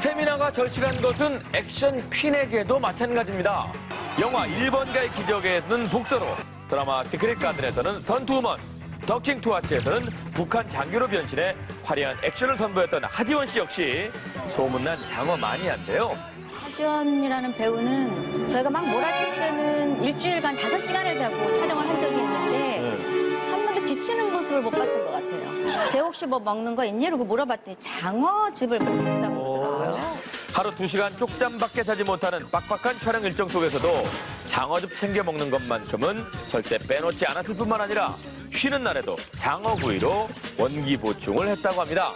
스태미나가 절실한 것은 액션 퀸에게도 마찬가지입니다. 영화 1번가의 기적에는 복서로, 드라마 시크릿 가든에서는 스턴트 우먼, 더킹 투아츠에서는 북한 장교로 변신해 화려한 액션을 선보였던 하지원 씨 역시 소문난 장어 마니아인데요. 하지원이라는 배우는 저희가 막 몰아칠 때는 일주일간 다섯 시간을 자고 촬영을 한 적이 있는데 치는 모습을 못 봤던 것 같아요. 쟤 혹시 뭐 먹는 거 있니? 이러고 물어봤더니 장어즙을 먹는다고 그러더라고요. 하루 두시간 쪽잠밖에 자지 못하는 빡빡한 촬영 일정 속에서도 장어즙 챙겨 먹는 것만큼은 절대 빼놓지 않았을 뿐만 아니라 쉬는 날에도 장어구이로 원기 보충을 했다고 합니다.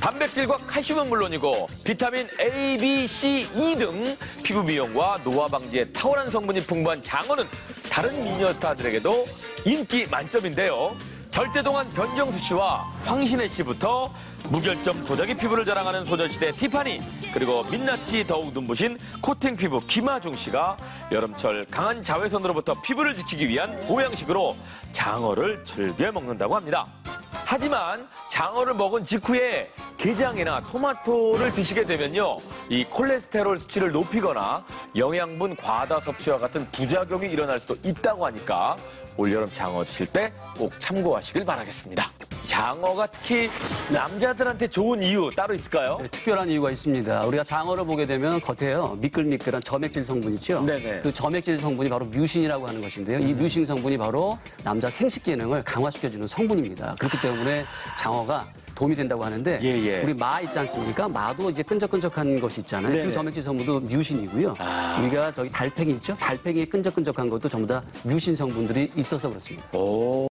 단백질과 칼슘은 물론이고 비타민 A, B, C, E 등 피부 미용과 노화 방지에 탁월한 성분이 풍부한 장어는 다른 미녀 스타들에게도 인기 만점인데요. 절대동안 변정수 씨와 황신혜 씨부터 무결점 도자기 피부를 자랑하는 소녀시대 티파니 그리고 민낯이 더욱 눈부신 코팅 피부 김하중 씨가 여름철 강한 자외선으로부터 피부를 지키기 위한 보양식으로 장어를 즐겨 먹는다고 합니다. 하지만 장어를 먹은 직후에 게장이나 토마토를 드시게 되면요. 이 콜레스테롤 수치를 높이거나 영양분 과다 섭취와 같은 부작용이 일어날 수도 있다고 하니까 올여름 장어 드실 때 꼭 참고하시길 바라겠습니다. 장어가 특히 남자들한테 좋은 이유 따로 있을까요? 네, 특별한 이유가 있습니다. 우리가 장어를 보게 되면 겉에요 미끌미끌한 점액질 성분 있죠. 네네. 그 점액질 성분이 바로 뮤신이라고 하는 것인데요. 이 뮤신 성분이 바로 남자 생식 기능을 강화시켜주는 성분입니다. 그렇기 때문에 장어가 도움이 된다고 하는데 예, 예. 우리 마 있지 않습니까? 마도 이제 끈적끈적한 것이 있잖아요. 네네. 그 점액질 성분도 뮤신이고요. 아. 우리가 저기 달팽이 있죠? 달팽이 끈적끈적한 것도 전부 다 뮤신 성분들이 있어서 그렇습니다. 오.